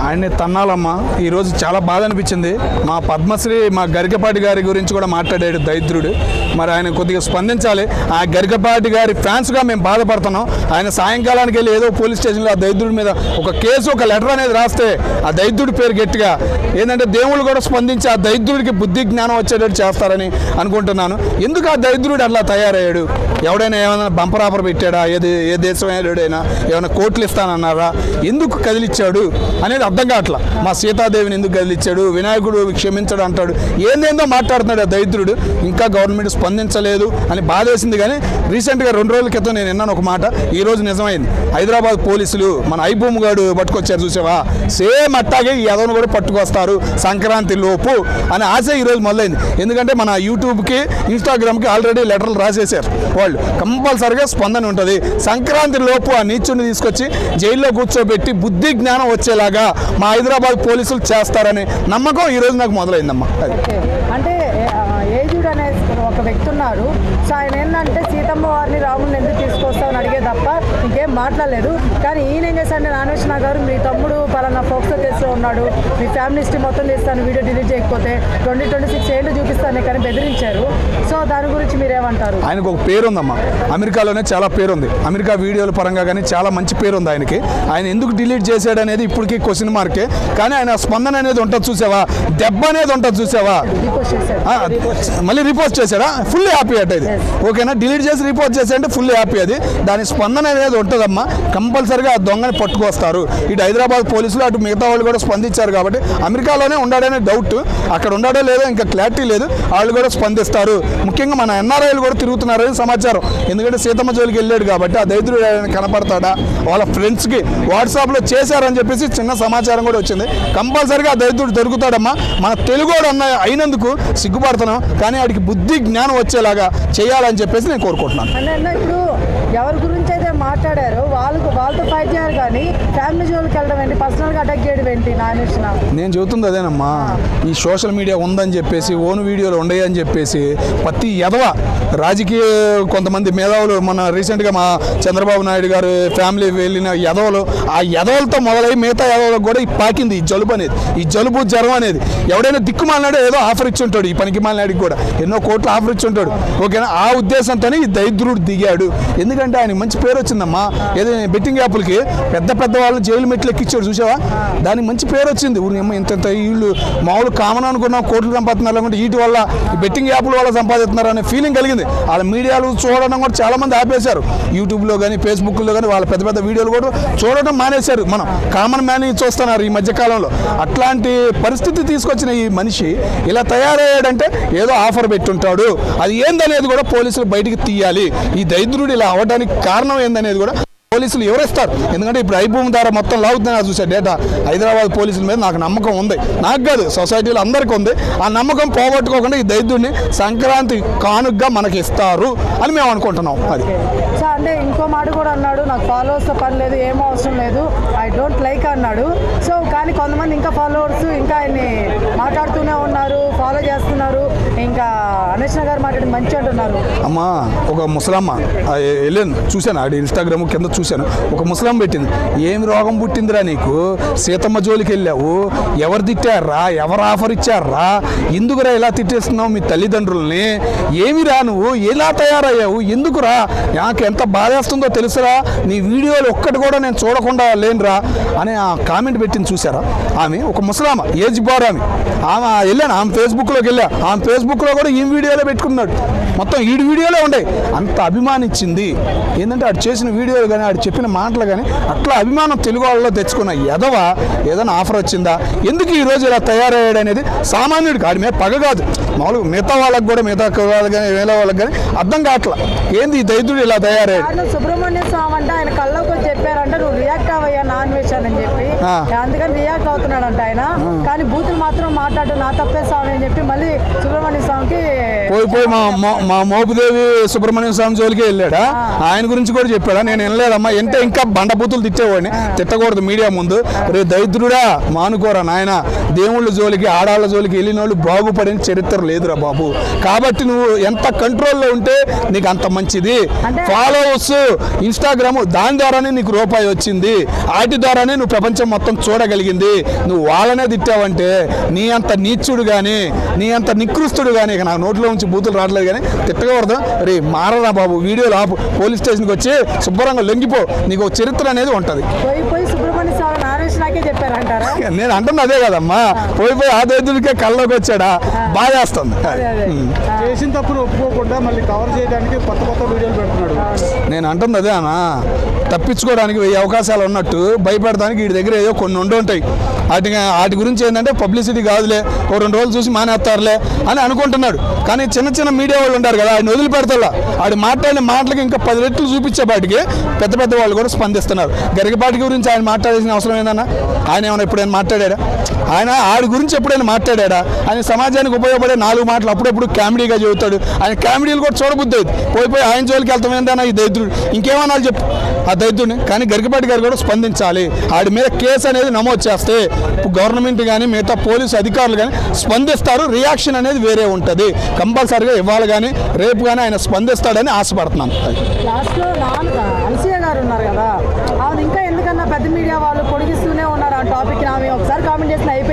ఆయన్ని తన్నాలమ్మా. ఈరోజు చాలా బాధ అనిపించింది. మా పద్మశ్రీ మా గరికపాటి గారి గురించి కూడా మాట్లాడాడు దరిద్రుడు. మరి ఆయన కొద్దిగా స్పందించాలి. ఆ గరికపాటి గారి ఫ్యాన్స్గా మేము బాధపడుతున్నాం. ఆయన సాయంకాలానికి వెళ్ళి ఏదో పోలీస్ స్టేషన్లో ఆ దరిద్రుడి మీద ఒక కేసు ఒక లెటర్ అనేది రాస్తే ఆ దరిద్రుడి పేరు గట్టిగా ఏంటంటే దేవుళ్ళు కూడా స్పందించి ఆ దరిద్రుడికి బుద్ధి జ్ఞానం వచ్చేటట్టు చేస్తారని అనుకుంటున్నాను. ఎందుకు ఆ దరిద్రుడు అట్లా తయారయ్యాడు? ఎవడైనా ఏమైనా బంపర్ పెట్టాడా? ఏది ఏ దేశం ఏడైనా ఏమైనా కోట్లు ఇస్తానన్నారా? ఎందుకు కదిలిచ్చాడు? అనేది అర్థం కావట్లా. మా సీతాదేవిని ఎందుకు కదిలిచ్చాడు వినాయకుడు క్షమించడు అంటాడు. ఏందేందో మాట్లాడుతున్నాడు ఆ దరిద్రుడు. ఇంకా గవర్నమెంట్ స్పందించలేదు అని బాధేసింది కానీ రీసెంట్గా రెండు రోజుల క్రితం నేను విన్నాను ఒక మాట. ఈ రోజు నిజమైంది. హైదరాబాద్ పోలీసులు మన ఐబూమ్ గాడు పట్టుకొచ్చారు చూసావా? సేమ్ అట్టాగే ఈ అదను కూడా పట్టుకొస్తారు సంక్రాంతి లోపు అని ఆశ ఈరోజు మొదలైంది. ఎందుకంటే మన యూట్యూబ్కి ఇన్స్టాగ్రామ్కి ఆల్రెడీ లెటర్లు రాసేసారు వాళ్ళు. కంపల్సరిగా స్పందన ఉంటుంది. సంక్రాంతి లోపు ఆ నీచుని తీసుకొచ్చి జైల్లో కూర్చోబెట్టి బుద్ధి జ్ఞానం వచ్చేలాగా మా హైదరాబాద్ పోలీసులు చేస్తారనే నమ్మకం ఈరోజు నాకు మొదలైందమ్మా. అది. అంటే ఏజుడ్ అనే ఒక వ్యక్తి ఉన్నారు. సో ఆయన ఏంటంటే సీతమ్మ వారిని రాముడిని ఎందుకు తీసుకొస్తామని అడిగే తప్ప ఇంకేం మాట్లాడలేదు. కానీ ఈయన ఏం చేశారంటే నాగేశ్వర గారు మీ తమ్ముడు పలానా ఫోక్స్తో ఉన్నాడు. మీ ఫ్యామిలీ హిస్టరీ మొత్తం తీస్తాను వీడియో డిలీట్ చేయకపోతే. ట్వంటీ ట్వంటీ సిక్స్ ఏళ్ళు చూపిస్తాను కానీ బెదిరించారు. సో దాని గురించి మీరేమంటారు? ఆయనకు ఒక పేరు ఉందమ్మా అమెరికాలోనే చాలా పేరు ఉంది అమెరికా వీడియోల పరంగా కానీ చాలా మంచి పేరు ఉంది ఆయనకి. ఆయన ఎందుకు డిలీట్ చేశాడు అనేది ఇప్పటికీ క్వశ్చన్ మార్కే కానీ ఆయన స్పందన అనేది ఉంటుంది చూసావా? దెబ్బ అనేది ఉంటుంది చూసావా? మళ్ళీ రిపోస్ట్ చేశాడా? ఫుల్ హ్యాపీ అట్ ఇది. ఓకేనా? డిలీట్ చేసి రిపోర్ట్ చేశాడంటే ఫుల్ హ్యాపీ అది. దాని స్పందన అనేది ఉంటుందమ్మా. కంపల్సరిగా ఆ దొంగని పట్టుకొస్తారు. ఇటు హైదరాబాద్ పోలీసులు అటు మిగతా వాళ్ళు కూడా స్పందించారు కాబట్టి అమెరికాలోనే ఉండాడనే డౌట్ అక్కడ ఉండాడో లేదో ఇంకా క్లారిటీ లేదు. వాళ్ళు కూడా స్పందిస్తారు. ముఖ్యంగా మన ఎన్ఆర్ఐలు కూడా తిరుగుతున్నారని సమాచారం. ఎందుకంటే సీతమ్మ జోలికి వెళ్ళాడు కాబట్టి ఆ దరిద్రుడు కనపడతాడా? వాళ్ళ ఫ్రెండ్స్కి వాట్సాప్లో చేశారని చెప్పేసి చిన్న సమాచారం కూడా వచ్చింది. కంపల్సరిగా ఆ దరిద్రుడు దొరుకుతాడమ్మా. మన తెలుగోడు అన్న అయినందుకు సిగ్గుపడుతున్నాం. కానీ వాడికి బుద్ధి జ్ఞానం వచ్చేలాగా చేయాలని చెప్పేసి నేను కోరుకుంటున్నాను. ఎవరి గురించి అయితే మాట్లాడారు వాళ్ళతో ఫైట్ చేయాలి కానీ ఫ్యామిలీ జోలికి వెళ్ళడం ఏంటి? పర్సనల్గా అటాక్ చేయడం ఏంటి? నాగేశ్వర నేను చెబుతుంది అదేనమ్మా. ఈ సోషల్ మీడియా ఉందని చెప్పేసి ఓన్ వీడియోలు ఉండయి అని చెప్పేసి ప్రతి ఎదవ రాజకీయ కొంతమంది మేధావులు మన రీసెంట్గా మా చంద్రబాబు నాయుడు గారు ఫ్యామిలీ వెళ్ళిన ఎదవలు ఆ ఎదవలతో మొదలై మిగతా ఎదవలకు కూడా ఈ పాకింది ఈ జలుబు అనేది. ఈ జలుబు జ్వరం అనేది. ఎవడైనా దిక్కుమాలినాడో ఏదో ఆఫర్ ఇచ్చి ఉంటాడు ఈ పనికి మాలినాడికి కూడా. ఎన్నో కోట్లు ఆఫర్ ఇచ్చి ఉంటాడు ఓకేనా? ఆ ఉద్దేశంతోనే ఈ దరిద్రుడు దిగాడు. ఎందుకంటే ఆయనకి మంచి పేరు వచ్చిందమ్మా. ఏదో బెట్టింగ్ యాప్లకి పెద్ద పెద్ద వాళ్ళు జైలు మెట్లు ఎక్కించాడు చూసావా? దానికి మంచి పేరు వచ్చింది. ఊరిని ఇంత వీళ్ళు మామూలు కామన్ అనుకున్నాం కోట్లు సంపాదిస్తున్నారు లేకుంటే వీటి వల్ల బెట్టింగ్ యాప్ల వల్ల సంపాదిస్తున్నారు అనే ఫీలింగ్ కలిగింది. వాళ్ళ మీడియాలు చూడడం కూడా చాలా మంది ఆపేశారు. యూట్యూబ్లో కానీ ఫేస్బుక్లో కానీ వాళ్ళ పెద్ద పెద్ద వీడియోలు కూడా చూడడం మానేశారు మనం. కామన్ మ్యాన్ చూస్తున్నారు ఈ మధ్యకాలంలో అట్లాంటి పరిస్థితి తీసుకొచ్చిన ఈ మనిషి ఇలా తయారయ్యాడంటే ఏదో ఆఫర్ పెట్టుంటాడు. అది ఏందనేది కూడా పోలీసులు బయటికి తీయాలి. ఈ దరిద్రుడు ఇలా అవ్వడానికి కారణం ఏందనేది కూడా పోలీసులు ఎవరిస్తారు? ఎందుకంటే ఇప్పుడు ఐభూమి ద్వారా మొత్తం లాగుతున్నారు చూసా డేటా హైదరాబాద్ పోలీసుల మీద నాకు నమ్మకం ఉంది. నాకు కాదు సొసైటీలో అందరికీ ఉంది. ఆ నమ్మకం పోగొట్టుకోకుండా ఈ దైద్యుడిని సంక్రాంతి కానుగ్గా మనకి ఇస్తారు అని మేము అనుకుంటున్నాం అది. సో అంటే ఇంకో మాట కూడా అన్నాడు నాకు ఫాలోవర్స్తో పని లేదు ఏం అవసరం లేదు ఐ డోంట్ లైక్ అన్నాడు. సో కానీ కొంతమంది ఇంకా ఫాలోవర్స్ ఇంకా ఆయన్ని మాట్లాడుతూనే ఉన్నారు ఫాలో చేస్తున్నారు. ఇంకా అనేష్ణ గారు మాట్లాడి మంచి అంటున్నారు. అమ్మా ఒక ముసలమ్మ వెళ్ళాను చూశాను? ఆడి ఇన్స్టాగ్రామ్ కింద చూశాను. ఒక ముసలాం పెట్టింది. ఏమి రోగం పుట్టిందిరా నీకు? సీతమ్మ జోలికి వెళ్ళావు. ఎవరు తిట్టారా? ఎవరు ఆఫర్ ఇచ్చారా? ఎందుకురా ఇలా తిట్టేస్తున్నావు మీ తల్లిదండ్రుల్ని? ఏమిరా నువ్వు? ఎలా తయారయ్యావు? ఎందుకురా? నాకు ఎంత బాధేస్తుందో తెలుసురా? నీ వీడియోలు ఒక్కటి కూడా నేను చూడకుండా లేనురా? అని ఆ కామెంట్ పెట్టింది చూసారా ఆమె ఒక ముసలామ ఏజ్ బార్ ఆమె. ఆమె వెళ్ళాను. ఆమె ఫేస్బుక్లోకి వెళ్ళా. ఆమె ఫేస్బుక్లో కూడా ఈ వీడియోలో పెట్టుకున్నాడు. మొత్తం ఈడు వీడియోలే ఉండే. అంత అభిమానించింది. ఏంటంటే అటు చేసిన వీడియోలు కానీ ఆడు చెప్పిన మాటలు కానీ అట్లా అభిమానం తెలుగు వాళ్ళలో తెచ్చుకున్న ఎదవ ఏదైనా ఆఫర్ వచ్చిందా? ఎందుకు ఈ రోజు ఇలా తయారయ్యాడు అనేది సామాన్యుడికి ఆడి మీద పగ కాదు. మామూలుగా మిగతా వాళ్ళకి కూడా మిగతా వాళ్ళకి కానీ వేరే వాళ్ళకి కానీ అర్థం కావట్లా. ఏంది ఈ దైతుడు ఇలా తయారయ్యాడు కారణం సుబ్రహ్మణ్య స్వామి అంటే ఆయన కళ్ళకు వచ్చి చెప్పారంటే నువ్వు రియాక్ట్ అవ్వయ్యా నాన్ వెజ్ అని చెప్పి ఆ. అందుకని రియాక్ట్ అవుతున్నాడంట ఆయన. కానీ బూతులు మాత్రం మాట్లాడు నా తప్పే స్వామి అని చెప్పి మళ్ళీ సుబ్రహ్మణ్య స్వామికి పోయి పోయి మా మా- మోపుదేవి సుబ్రహ్మణ్య స్వామి జోలికి వెళ్ళాడా? ఆయన గురించి కూడా చెప్పాడా? నేను వినలేదమ్మా. అంటే ఇంకా బండబూతులు తిట్టేవాడిని. తిట్టకూడదు మీడియా ముందు. రే దరిద్రుడా మానుకోరా నాయన. దేవుళ్ళ జోలికి ఆడాళ్ళ జోలికి వెళ్ళిన వాళ్ళు బాగుపడిన చరిత్ర లేదురా బాబు. కాబట్టి నువ్వు ఎంత కంట్రోల్లో ఉంటే నీకు అంత మంచిది. అంటే- ఫాలోవర్స్ ఇన్స్టాగ్రామ్ దాని ద్వారానే నీకు రూపాయి వచ్చింది. వాటి ద్వారానే నువ్వు ప్రపంచం మొత్తం చూడగలిగింది. నువ్వు వాళ్ళనే తిట్టావంటే నీ అంత నీచుడు కానీ నీ అంత నికృస్తుడు కానీ ఇక నాకు నోట్లో నుంచి బూతులు రావట్లేదు కానీ తిట్టకూడదు రే మారరా బాబు వీడియోలు ఆపు. పోలీస్ స్టేషన్కి వచ్చి శుభ్రంగా లొంగిపో. నీకు ఒక చరిత్ర అనేది ఉంటుంది. నేను అంటున్నా అదే కదమ్మా. పోయి పోయి ఆ దైతుడికే కల్లోకి వచ్చాడా? ఆ, చేసిన తప్పును ఒప్పుకోకుండా మళ్ళీ కవర్ చేయడానికి కొత్త కొత్త వీడియోలు పెడుతున్నాడు. నేను అంటుంది అదే అన్న తప్పించుకోవడానికి వెయ్యి అవకాశాలు ఉన్నట్టు భయపెడడానికి వీడి దగ్గర ఏదో కొన్ని ఉండి ఉంటాయి. వాటి వాటి గురించి ఏంటంటే పబ్లిసిటీ కాదులే ఓ రెండు రోజులు చూసి మానేస్తారులే అని అనుకుంటున్నాడు. కానీ చిన్న చిన్న మీడియా వాళ్ళు ఉంటారు కదా ఆయన వదిలిపెడతా ఆడు మాట్లాడిన మాటలకి ఇంకా పది రెట్లు చూపించే వాటికి పెద్ద పెద్ద వాళ్ళు కూడా స్పందిస్తున్నారు. గరికపాటి గురించి ఆయన మాట్లాడాల్సిన అవసరం ఏందన్నా? ఆయన ఏమైనా ఎప్పుడైనా మాట్లాడాడా? ఆయన ఆడి గురించి ఎప్పుడైనా మాట్లాడాడా? ఆయన సమాజానికి ఉపయోగపడే నాలుగు మాటలు అప్పుడప్పుడు కామెడీగా చెబుతాడు. ఆయన కామెడీలు కూడా చూడబుద్ది అవుతుంది పోయి ఆయన జోలికి వెళ్తామేందన్న ఈ దరిద్రుడు. ఇంకేమన్నా చెప్పు. ఆ దరిద్రుడిని కానీ గరికపాటి గారు కూడా స్పందించాలి. ఆడి మీద కేసు అనేది నమోదు చేస్తే గవర్నమెంట్ కానీ మిగతా పోలీసు అధికారులు కానీ స్పందిస్తారు. రియాక్షన్ అనేది వేరే ఉంటుంది. కంపల్సరీగా ఇవ్వాలి కానీ రేపు కానీ ఆయన స్పందిస్తాడని ఆశపడుతున్నాను. ఉన్నారు కదా. ఇంకా ఎందుకన్నా పెద్ద మీడియా వాళ్ళు పొడిగిస్తూనే ఉన్నారు ఆ టాపిక్ ఒకసారి కామెంట్ చేసిన అయిపోయింది.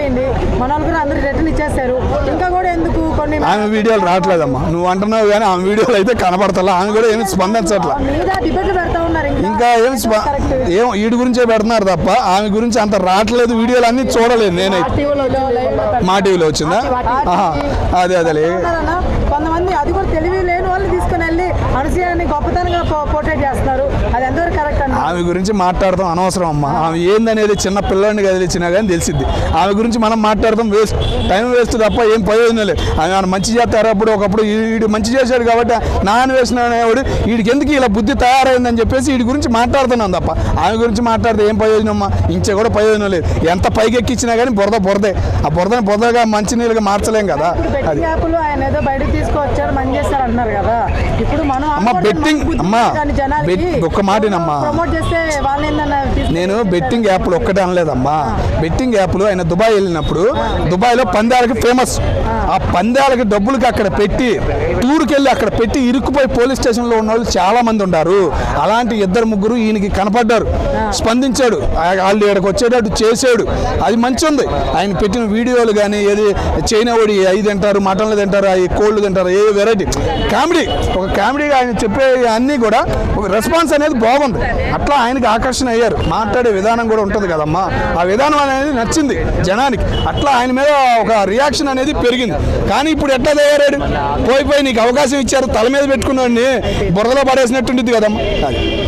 మన వాళ్ళు కూడా అందరూ రిటర్న్ ఇచ్చేస్తారు. ఇంకా కూడా ఎందుకు కొన్ని ఆమె వీడియోలు రావట్లేదమ్మా. నువ్వు అంటున్నావు కానీ ఆమె వీడియోలు అయితే కనపడతలా. ఆమె కూడా ఏమి స్పందించట్లా. ఆమె మీద డిబేట్లు పెడతా ఉన్నారు ఇంకా. ఏం ఏం వీడి గురించే పెడుతున్నారు తప్ప ఆమె గురించి అంత రావట్లేదు. వీడియోలు అన్ని చూడలేదు నేనైతే మా టీవీలో వచ్చిందా? ఆహా, అదే ఉన్నారన్న, కొంతమంది అది కూడా తెలివి లేని వాళ్ళు తీసుకుని వెళ్ళి అనసూయని గొప్పతనంగా పోర్ట్రేట్ చేస్తున్నారు. ఆమె గురించి మాట్లాడతాం అనవసరం అమ్మా. ఆమె ఏందనేది చిన్న పిల్లని కదిలిచ్చినా కానీ తెలిసిద్ది. ఆమె గురించి మనం మాట్లాడతాం వేస్ట్. టైం వేస్ట్ తప్ప ఏం ప్రయోజనం లేదు. ఆమె మంచి చేస్తారు అప్పుడు ఒకప్పుడు వీడు మంచి చేశాడు కాబట్టి నాన్న వేసిన అనేవాడు వీడికి ఎందుకు ఇలా బుద్ధి తయారైందని చెప్పేసి వీడి గురించి మాట్లాడుతున్నాం తప్ప. ఆమె గురించి మాట్లాడితే ఏం ప్రయోజనం అమ్మా? ఇంచే కూడా ప్రయోజనం లేదు. ఎంత పైకి ఎక్కించినా కానీ బురద బురదే. ఆ బురదని బురదగా మంచినీళ్ళుగా మార్చలేం కదా. అది. బెట్టింగ్ బయటకు తీసుకొచ్చారు మంచి చేస్తారు అంటున్నారు కదా. ఇప్పుడు మనం అమ్మ, betting- అమ్మ, ఒక్క మాటేనమ్మా. నేను బెట్టింగ్ యాప్లు ఒక్కటే అనలేదమ్మా. బెట్టింగ్ యాప్లు ఆయన దుబాయ్ వెళ్ళినప్పుడు దుబాయ్లో పందాలకి ఫేమస్. ఆ పందాలకి డబ్బులకి అక్కడ పెట్టి టూర్కి వెళ్ళి అక్కడ పెట్టి ఇరుక్కుపోయి పోలీస్ స్టేషన్లో ఉన్న వాళ్ళు చాలా మంది ఉన్నారు అలాంటి ఇద్దరు ముగ్గురు ఈయనకి కనపడ్డారు. స్పందించాడు. వాళ్ళు ఇక్కడికి వచ్చేటట్టు చేసాడు అది మంచి ఉంది. ఆయన పెట్టిన వీడియోలు కానీ ఏది చైనా ఓడి అవి తింటారు మటన్లు తింటారు అవి కోళ్ళు తింటారు ఏ వెరైటీ. కామెడీ. ఒక కామెడీగా ఆయన చెప్పే అన్నీ కూడా ఒక రెస్పాన్స్ అనేది బాగుంది. అట్లా ఆయనకి ఆకర్షణ అయ్యారు. మాట్లాడే విధానం కూడా ఉంటుంది కదమ్మా. ఆ విధానం అనేది నచ్చింది జనానికి. అట్లా ఆయన మీద ఒక రియాక్షన్ అనేది పెరిగింది. కానీ ఇప్పుడు ఎట్లా తయారాడు పోయిపోయి నీకు అవకాశం ఇచ్చారు తల మీద పెట్టుకున్నాడిని బురదలో పడేసినట్టుండిద్ది కదమ్మా. అది